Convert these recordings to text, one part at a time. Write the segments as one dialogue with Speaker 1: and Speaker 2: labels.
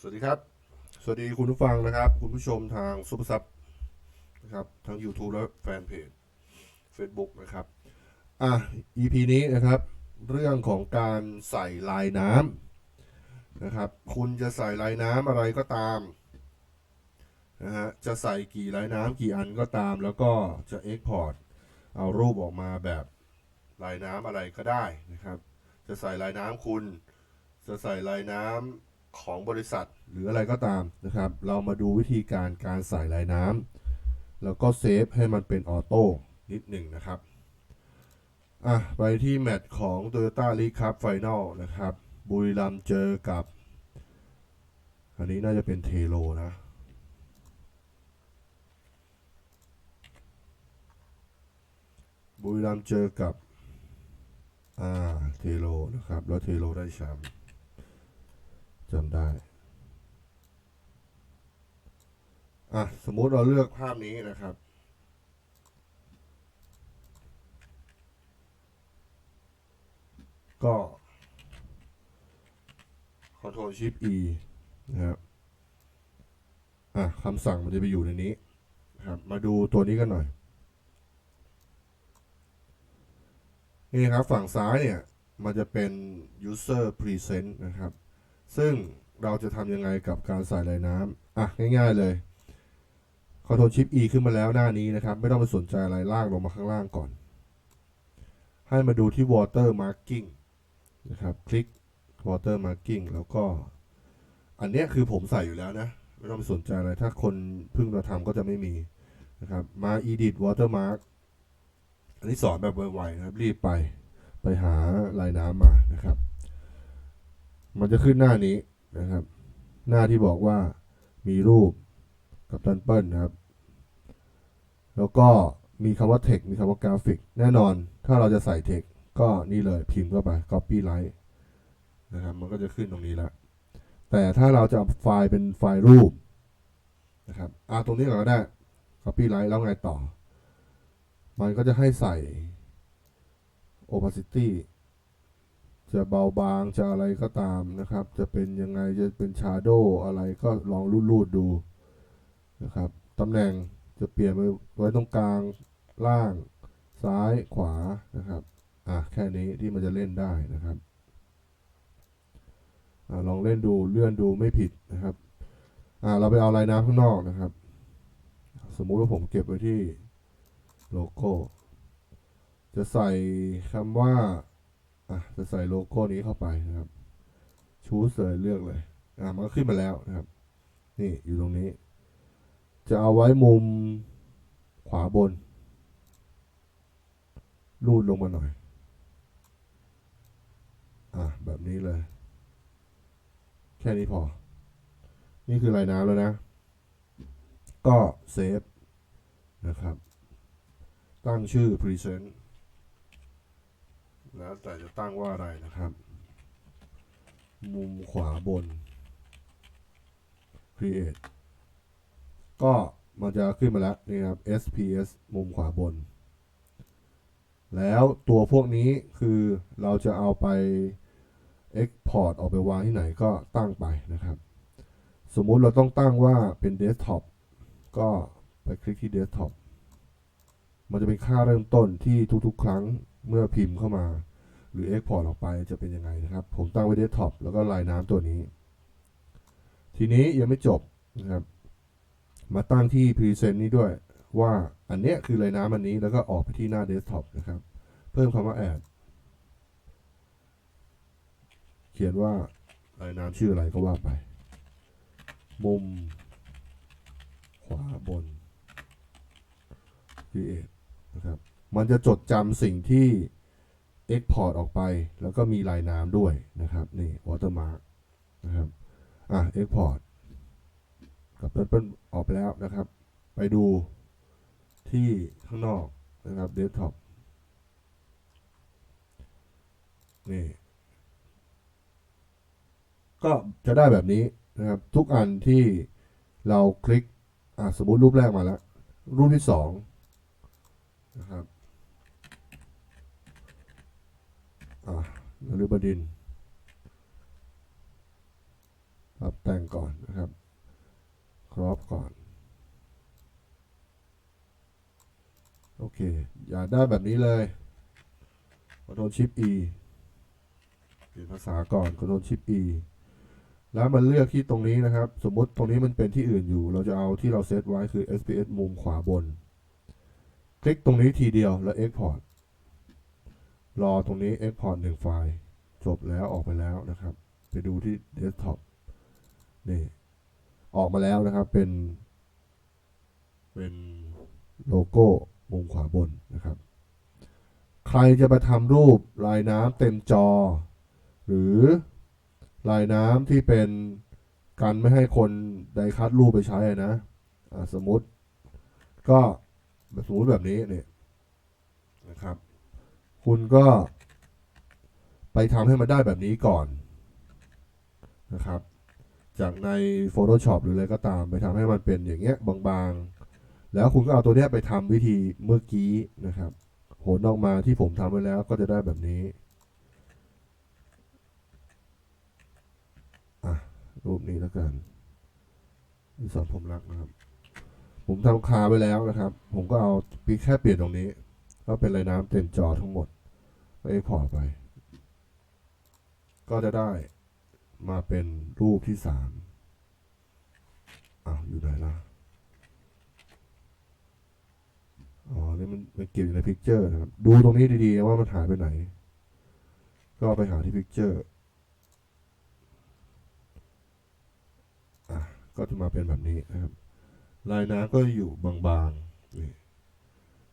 Speaker 1: สวัสดีครับ สวัสดีคุณผู้ฟังนะครับ คุณผู้ชมทางซุปเปอร์ซับนะครับทั้ง YouTube และแฟนเพจ Facebook นะครับ อะ EP นี้นะครับ เรื่องของการใส่ลายน้ำนะครับ คุณจะใส่ลายน้ำอะไรก็ตามนะฮะจะใส่กี่ลายน้ำกี่อันก็ตาม แล้วก็จะ Export เอารูปออกมาแบบลายน้ำอะไรก็ได้นะครับ จะใส่ลายน้ำคุณ จะใส่ลายน้ำ ของบริษัทหรืออะไรก็ตามนะครับ เรามาดูวิธีการการใส่ลายน้ำแล้วก็เซฟให้มันเป็นออโต้นิดหนึ่งนะครับอะไปที่แมตช์ของ Toyota League Cup Final นะครับ บุรีรัมเจอกับ อันนี้น่าจะเป็นเทโลนะบุรีรัมเจอกับ อ่า เทโลนะครับ แล้วเทโลได้แชมป์ จำได้ อะ สมมุติเราเลือกภาพนี้นะครับ ก็ Ctrl Shift E นะครับ อะคำสั่งมันจะไปอยู่ในนี้นะครับ มาดูตัวนี้กันหน่อย นี่ครับ ฝั่งซ้ายเนี่ย มันจะเป็น user present นะครับ ซึ่งเราจะทำยังไงกับการใส่ลายน้ำอะง่าย ๆเลย Ctrl Shift E ขึ้นมาแล้วหน้านี้นะครับ ไม่ต้องไปสนใจอะไรลากลงมาข้างล่างก่อน ให้มาดูที่ water marking นะครับ คลิก water marking แล้วก็ อันเนี้ยคือผมใส่อยู่แล้วนะ ไม่ต้องไปสนใจอะไร ถ้าคนเพิ่งมาทำก็จะไม่มีนะครับ มา edit watermark อันนี้สอนแบบไวๆนะครับ รีบไปไปหาลายน้ำมานะครับ มันจะขึ้นหน้านี้นะครับ หน้าที่บอกว่ามีรูปกับตันเปิลนะครับ แล้วก็มีคำว่า text มีคำว่ากราฟิก แน่นอน ถ้าเราจะใส่ text ก็นี่เลยพิมพ์เข้าไป copy right นะครับ มันก็จะขึ้นตรงนี้แล้ว แต่ถ้าเราจะเอาไฟล์เป็นไฟล์รูปนะครับอ่าตรงนี้ก็ได้ copy right แล้วไงต่อ มันก็จะให้ใส่ opacity จะเบาบางจะอะไรก็ตามนะครับ จะเป็นยังไงจะเป็น shadow อะไรก็ลองรูดๆดูนะครับตำแหน่งจะเปลี่ยนไปไว้ตรงกลางล่างซ้ายขวานะครับอะแค่นี้ที่มันจะเล่นได้นะครับอะลองเล่นดูเลื่อนดูไม่ผิดนะครับอะเราไปเอาลายน้ำข้างนอกนะครับ สมมุติว่าผมเก็บไว้ที่โลโก้ จะใส่คำว่า อะจะใส่โลโก้นี้เข้าไปนะครับ ชูสเลยเลือกเลย อะมันก็ขึ้นมาแล้วนะครับ นี่อยู่ตรงนี้ จะเอาไว้มุมขวาบนรูดลงมาหน่อย อะแบบนี้เลย แค่นี้พอ นี่คือลายน้ำแล้วนะ ก็เซฟนะครับ ตั้งชื่อ Present แล้วแต่จะตั้งว่าอะไรนะครับ มุมขวาบน create ก็มันจะขึ้นมาแล้วนี่ครับ SPS มุมขวาบน แล้วตัวพวกนี้คือเราจะเอาไป export ออกไปวางที่ไหนก็ตั้งไปนะครับ สมมุติเราต้องตั้งว่าเป็น desktop ก็ไปคลิกที่ desktop มันจะเป็นค่าเริ่มต้นที่ทุกๆ ครั้งเมื่อพิมพ์เข้ามา รือ Export ออกไปจะเป็นยังไงนะครับ ผมตั้งไว้ Desktop แล้วก็ลายน้ำตัวนี้ ทีนี้ยังไม่จบนะครับ มาตั้งที่ Present นี้ด้วยว่าอันเนี้ยคือลายน้ำอันนี้แล้วก็ออกไปที่หน้า Desktop นะครับ เพิ่มคำว่า add เขียนว่าลายน้ำชื่ออะไรก็ว่าไปมุมขวาบน create นะครับ มันจะจดจำสิ่งที่ Export ออกไป แล้วก็มีลายน้ำด้วยนะครับ นี่ watermark นะครับ อะ Export กับเปิ้ลออกไปแล้วนะครับ ไปดูที่ข้างนอกนะครับ Desktop นี่ ก็จะได้แบบนี้นะครับ ทุกอันที่เราคลิก อะ สมมติรูปแรกมาแล้ว รูปที่สองนะครับ อ่านฤบดินร์ปรับแต่งก่อนนะครับ ครอบก่อน โอเค อย่าได้แบบนี้เลย Ctrl Shift E เปลี่ยนภาษาก่อน Ctrl Shift E แล้วมันเลือกที่ตรงนี้นะครับ สมมติตรงนี้มันเป็นที่อื่นอยู่ เราจะเอาที่เราเซตไว้คือ SPS มุมขวาบน คลิกตรงนี้ทีเดียวแล้ว Export รอตรงนี้ Export หนึ่งไฟล์ จบแล้วออกไปแล้วนะครับ ไปดูที่ Desktop นี่ออกมาแล้วนะครับเป็น เป็นโลโก้มุมขวาบนนะครับ ใครจะไปทำรูปลายน้ำเต็มจอ หรือลายน้ำที่เป็นการไม่ให้คนไดคัดรูปไปใช้นะะสมมติ ก็สมมติแบบนี้เนี่ยนะครับ คุณก็ ไปทำให้มันได้แบบนี้ก่อนนะครับ จากใน Photoshop หรืออะไรก็ตามไปทำให้มันเป็นอย่างเงี้ยบางๆ แล้วคุณก็เอาตัวเนี้ยไปทำวิธีเมื่อกี้นะครับโหนออกมาที่ผมทำไว้แล้วก็จะได้แบบนี้อะรูปนี้แล้วกันที่สอนผมรักนะครับ ผมทำคาไว้แล้วนะครับ ผมก็เอาปีแค่เปลี่ยนตรงนี้ ก็เป็นลายน้ำเต็มจอทั้งหมดก็เอ็กพอร์ตไป ก็จะได้มาเป็นรูปที่สามอ้าวอยู่ไหนล่ะ อ๋อ นี่มันมันเก็บอยู่ในพิกเจอร์นะครับ ดูตรงนี้ดีๆ ว่ามันหายไปไหน ก็ไปหาที่พิกเจอร์อะก็จะมาเป็นแบบนี้นะครับ ลายน้ำก็อยู่บางๆนี่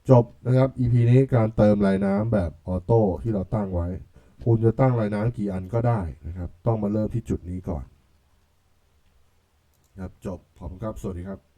Speaker 1: จบนะครับ EP นี้การเติมลายน้ำแบบออโต้ที่เราตั้งไว้ คุณจะตั้งรายน้ำกี่อันก็ได้นะครับ ต้องมาเริ่มที่จุดนี้ก่อนครับจบขอบคุณครับ สวัสดีครับ